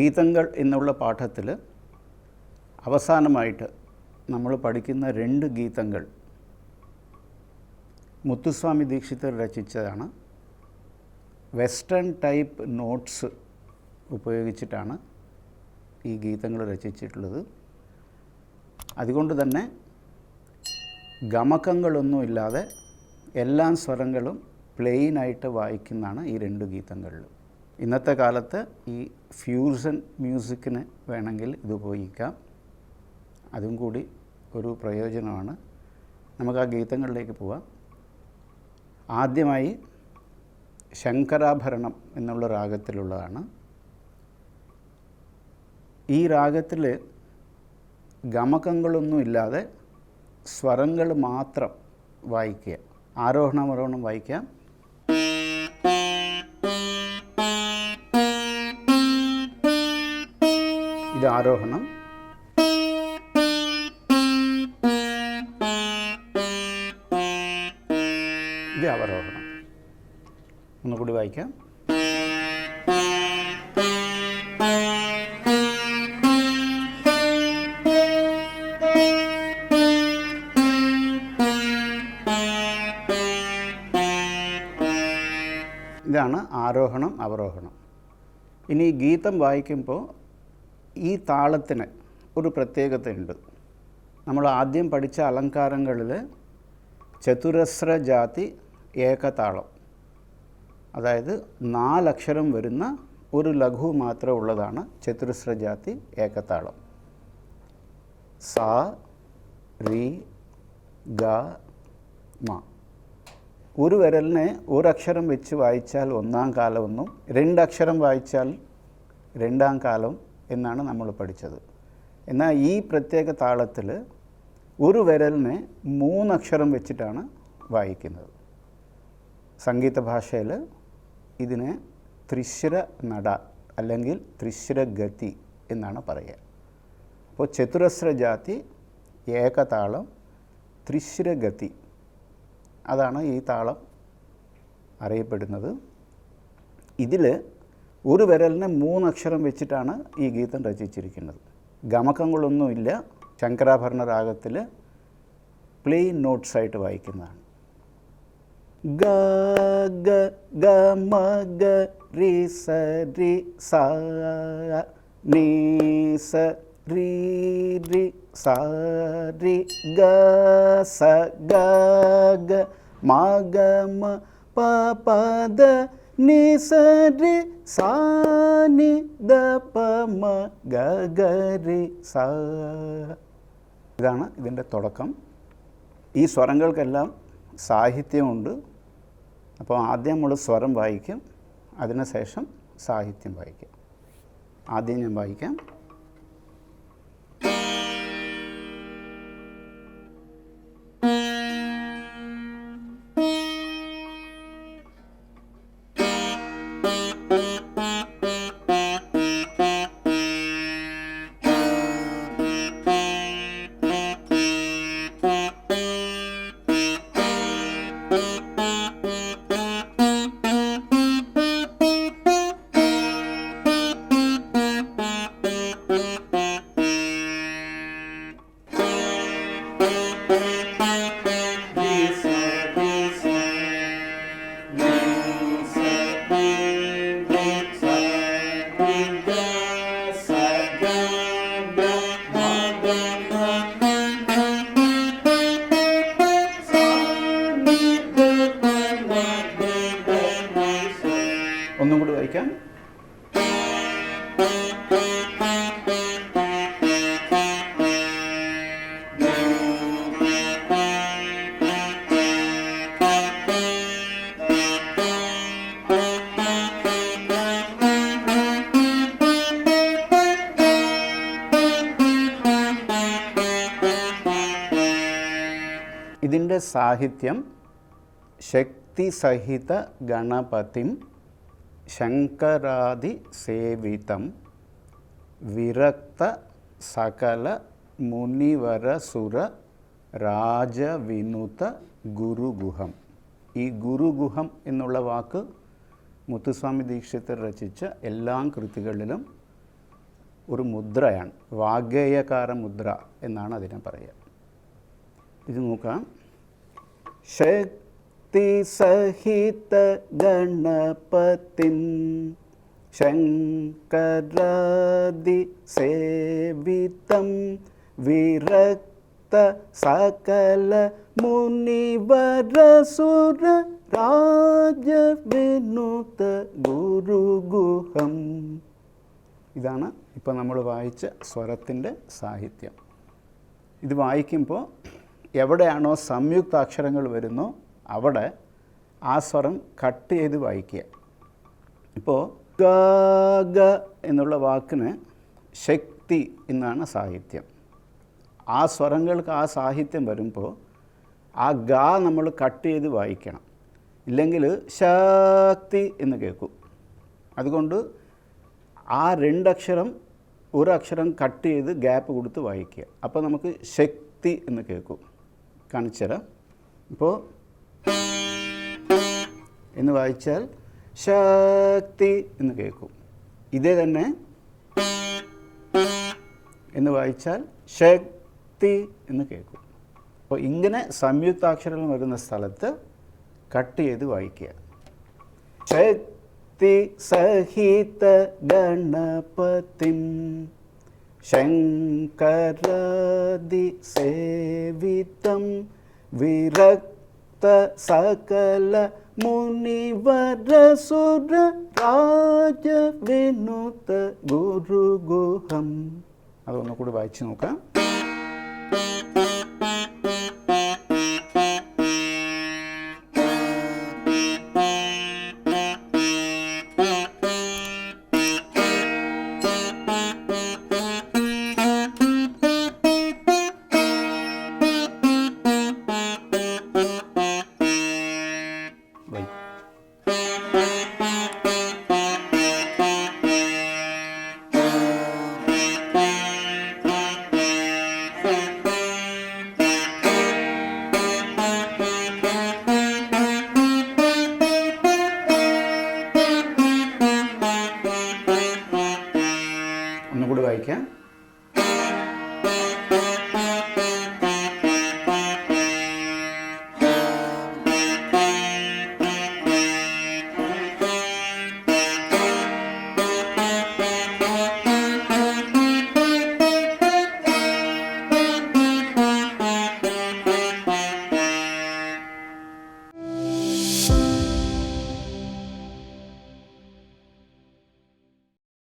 ഗീതങ്ങൾ എന്നുള്ള പാഠത്തിൽ അവസാനമായിട്ട് നമ്മൾ പഠിക്കുന്ന രണ്ട് ഗീതങ്ങൾ മുത്തുസ്വാമി ദീക്ഷിതർ രചിച്ചതാണ്. വെസ്റ്റേൺ ടൈപ്പ് നോട്ട്സ് ഉപയോഗിച്ചിട്ടാണ് ഈ ഗീതങ്ങൾ രചിച്ചിട്ടുള്ളത്. അതുകൊണ്ട് തന്നെ ഗമകങ്ങളൊന്നുമില്ലാതെ എല്ലാ സ്വരങ്ങളും പ്ലെയിനായിട്ട് വായിക്കുന്നതാണ് ഈ രണ്ട് ഗീതങ്ങളിലും ഇന്നത്തെ കാലത്ത് ഈ ഫ്യൂഷൻ മ്യൂസിക്കിന് വേണമെങ്കിൽ ഇത് ഉപയോഗിക്കാം. അതും കൂടി ഒരു പ്രയോജനമാണ്. നമുക്ക് ആ ഗീതങ്ങളിലേക്ക് പോവാം. ആദ്യമായി ശങ്കരാഭരണം എന്നുള്ള രാഗത്തിലുള്ളതാണ്. ഈ രാഗത്തിൽ ഗമകങ്ങളൊന്നുമില്ലാതെ സ്വരങ്ങൾ മാത്രം വായിക്കുക. ആരോഹണം അവരോഹണം വായിക്കാം. ഇത് ആരോഹണം. ഇത് അവരോഹണം. ഒന്നുകൂടി വായിക്കാം. ഇതാണ് ആരോഹണം അവരോഹണം. ഇനി ഗീതം വായിക്കുമ്പോൾ ഈ താളത്തിന് ഒരു പ്രത്യേകതയുണ്ട്. നമ്മൾ ആദ്യം പഠിച്ച അലങ്കാരങ്ങളിൽ ചതുരസ്ര ജാതി ഏകതാളം അതായത് നാലക്ഷരം വരുന്ന ഒരു ലഘു മാത്രം ഉള്ളതാണ് ചതുരസ്ര ജാതി ഏകതാളം. സ റി ഗ മ. ഒരു വിരലിനെ ഒരക്ഷരം വെച്ച് വായിച്ചാൽ ഒന്നാം കാലമെന്നും രണ്ടക്ഷരം വായിച്ചാൽ രണ്ടാം കാലം എന്നാണ് നമ്മൾ പഠിച്ചത്. എന്നാൽ ഈ പ്രത്യേക താളത്തിൽ ഒരു വിരലിനെ മൂന്നക്ഷരം വെച്ചിട്ടാണ് വായിക്കുന്നത്. സംഗീത ഭാഷയിൽ ഇതിനെ ത്രിശ്ര നട അല്ലെങ്കിൽ ത്രിശ്ര ഗതി എന്നാണ് പറയുക. അപ്പോൾ ചതുരശ്ര ജാതി ഏകതാളം ത്രിശ്രഗതി അതാണ് ഈ താളം അറിയപ്പെടുന്നത്. ഇതിൽ ഒരു വിരലിനെ മൂന്നക്ഷരം വെച്ചിട്ടാണ് ഈ ഗീതം രചിച്ചിരിക്കുന്നത്. ഗമകങ്ങളൊന്നുമില്ല. ശങ്കരാഭരണ രാഗത്തിൽ പ്ലെയിൻ നോട്ട്സ് ആയിട്ട് വായിക്കുന്നതാണ്. ഗ ഗ ഗ മ ഗ രി സ രി സ നീ സ രി രി സ രി ഗ സ ഗ ഗ മ ഗ മ പ പ ദ നി സാനി ദപമ ഗഗരി സ. ഇതാണ് ഇതിന്റെ തുടക്കം. ഈ സ്വരങ്ങൾക്കെല്ലാം സാഹിത്യമുണ്ട്. അപ്പോൾ ആദ്യം നമ്മൾ സ്വരം വായിക്കും. അതിനുശേഷം സാഹിത്യം വായിക്കും. ആദ്യം ഞാൻ വായിക്കാം. Thank you. ഒന്നും കൂടി വായിക്കാം. ഇതിന്റെ സാഹിത്യം ശക്തിസഹിത ഗണപതിം ശങ്കരാദി സേവിതം വിരക്ത സകല മുനിവരസുര രാജവിനുത ഗുരുഗുഹം. ഈ ഗുരുഗുഹം എന്നുള്ള വാക്ക് മുത്തുസ്വാമി ദീക്ഷിതർ രചിച്ച എല്ലാ കൃതികളിലും ഒരു മുദ്രയാണ്. വാഗ്ഗേയകാര മുദ്ര എന്നാണ് അതിനെ പറയുക. ഇത് നോക്കാം. ശക്തി സഹിത ഗണപതി ശങ്കരാദി സേവിതം വിരക്ത സകല മുനിവരസുര രാജവിനുത ഗുരുഗുഹം. ഇതാണ് ഇപ്പോൾ നമ്മൾ വായിച്ച സ്വരത്തിന്റെ സാഹിത്യം. ഇത് വായിക്കുമ്പോൾ എവിടെയാണോ സംയുക്താക്ഷരങ്ങൾ വരുന്നോ അവിടെ ആ സ്വരം കട്ട് ചെയ്ത് വായിക്കുക. ഇപ്പോൾ ഗ ഗ എന്നുള്ള വാക്കിന് ശക്തി എന്നാണ് സാഹിത്യം. ആ സ്വരങ്ങൾക്ക് ആ സാഹിത്യം വരുമ്പോൾ ആ ഗ നമ്മൾ കട്ട് ചെയ്ത് വായിക്കണം. ഇല്ലെങ്കിൽ ശക്തി എന്ന് കേൾക്കും. അതുകൊണ്ട് ആ രണ്ടക്ഷരം ഒരു അക്ഷരം കട്ട് ചെയ്ത് ഗ്യാപ്പ് കൊടുത്ത് വായിക്കുക. അപ്പോൾ നമുക്ക് ശക്തി എന്ന് കേൾക്കും. കാണിച്ചു തരാം ഇപ്പോൾ എന്ന് വായിച്ചാൽ ശക്തി എന്ന് കേൾക്കും. ഇതേ തന്നെ എന്ന് വായിച്ചാൽ ശക്തി എന്ന് കേൾക്കും. അപ്പോൾ ഇങ്ങനെ സംയുക്താക്ഷരങ്ങൾ വരുന്ന സ്ഥലത്ത് കട്ട് ചെയ്ത് വായിക്കുക. ശക്തി സഹിത ഗണപതിം ശങ്കരാദി സേവിതം വിരക്ത സകല മുനിവരസുര ഗുരു ഗുഹം അതൊന്നുകൂടി വായിച്ചു നോക്കാം. ഒന്നുകൂടി വായിക്കാം.